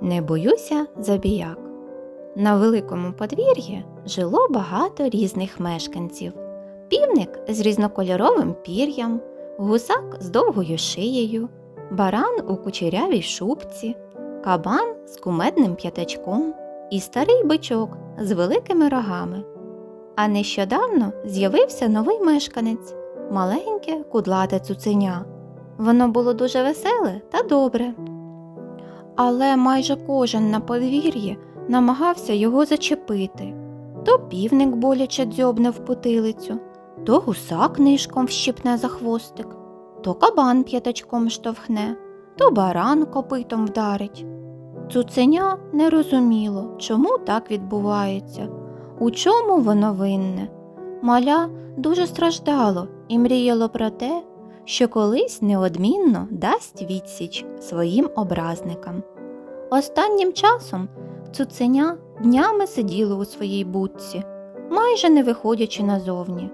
Не боюся забіяк. На великому подвір'ї жило багато різних мешканців. Півник з різнокольоровим пір'ям, гусак з довгою шиєю, баран у кучерявій шубці, кабан з кумедним п'ятачком і старий бичок з великими рогами. А нещодавно з'явився новий мешканець маленьке кудлате цуценя. Воно було дуже веселе та добре. Але майже кожен на подвір'ї намагався його зачепити. То півник боляче дзьобне в потилицю, то гусак нишком вщипне за хвостик, то кабан п'ятачком штовхне, то баран копитом вдарить. Цуценя не розуміло, чому так відбувається, у чому воно винне. Маля дуже страждало і мріяло про те, що колись неодмінно дасть відсіч своїм образникам. Останнім часом цуценя днями сиділо у своїй будці, майже не виходячи назовні.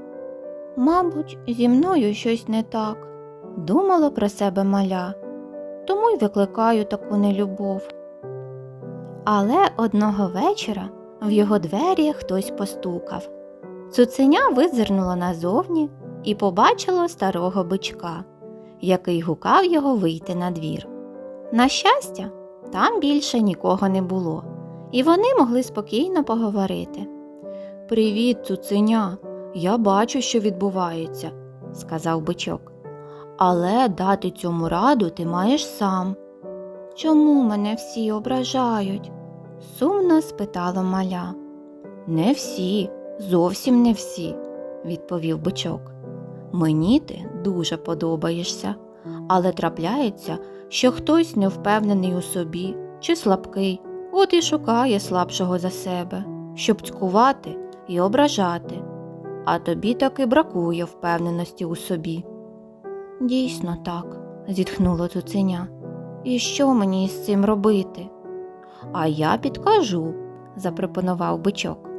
Мабуть, зі мною щось не так, думала про себе маля, тому й викликаю таку нелюбов. Але одного вечора в його двері хтось постукав. Цуценя визирнуло назовні і побачило старого бичка, який гукав його вийти на двір. На щастя, там більше нікого не було, і вони могли спокійно поговорити. Привіт, цуценя, я бачу, що відбувається, сказав бичок. Але дати цьому раду ти маєш сам. Чому мене всі ображають? сумно спитала маля. Не всі, зовсім не всі, відповів бичок. Мені ти дуже подобаєшся, але трапляється, що хтось невпевнений у собі чи слабкий, от і шукає слабшого за себе, щоб цькувати і ображати, а тобі таки бракує впевненості у собі. Дійсно так, зітхнуло цуценя. І що мені із цим робити? А я підкажу, запропонував бичок.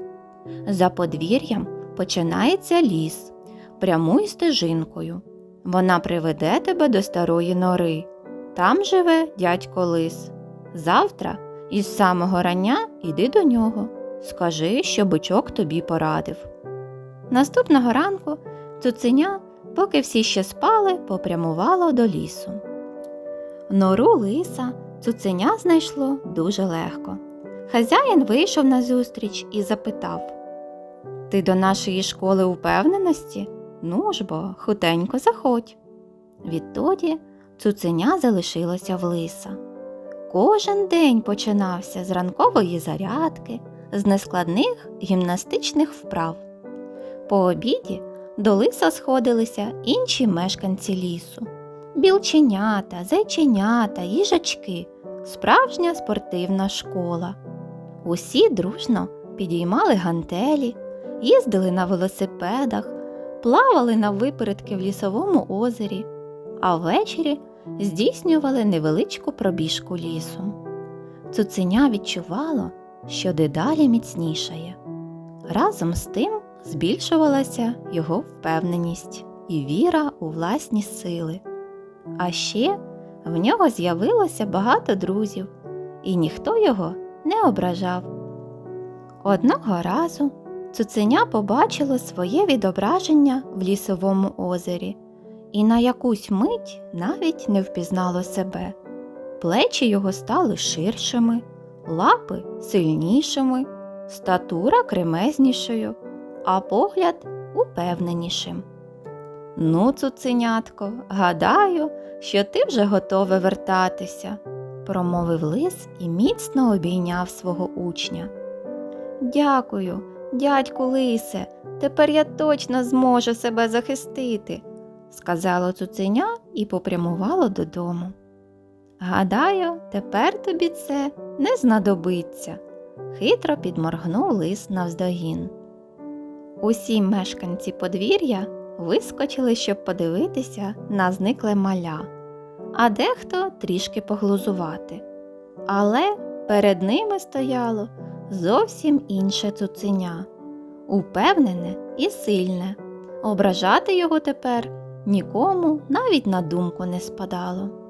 За подвір'ям починається ліс, прямуй стежинкою. Вона приведе тебе до старої нори. Там живе дядько лис. Завтра із самого рання йди до нього. Скажи, що бичок тобі порадив. Наступного ранку цуценя, поки всі ще спали, попрямувало до лісу. Нору лиса цуценя знайшло дуже легко. Хазяїн вийшов назустріч і запитав Ти до нашої школи упевненості? Ну ж бо, хутенько заходь. Відтоді цуценя залишилося в лиса. Кожен день починався з ранкової зарядки, з нескладних гімнастичних вправ. По обіді до лиса сходилися інші мешканці лісу білченята, зайченята, їжачки, справжня спортивна школа. Усі дружно підіймали гантелі, їздили на велосипедах, плавали на випередки в лісовому озері, а ввечері здійснювали невеличку пробіжку лісом. Цуценя відчувало, що дедалі міцнішає. Разом з тим збільшувалася його впевненість і віра у власні сили. А ще в нього з'явилося багато друзів, і ніхто його не ображав. Одного разу цуценя побачило своє відображення в лісовому озері і на якусь мить навіть не впізнало себе. Плечі його стали ширшими, лапи сильнішими, статура кремезнішою, а погляд упевненішим. Ну, цуценятко, гадаю, що ти вже готове вертатися, промовив лис і міцно обійняв свого учня. Дякую, дядьку лисе, тепер я точно зможу себе захистити, сказало цуценя і попрямувало додому. Гадаю, тепер тобі це не знадобиться, хитро підморгнув лис навздогін. Усі мешканці подвір'я вискочили, щоб подивитися на зникле маля, а дехто трішки поглузувати. Але перед ними стояло зовсім інше цуценя, упевнене і сильне. Ображати його тепер нікому навіть на думку не спадало.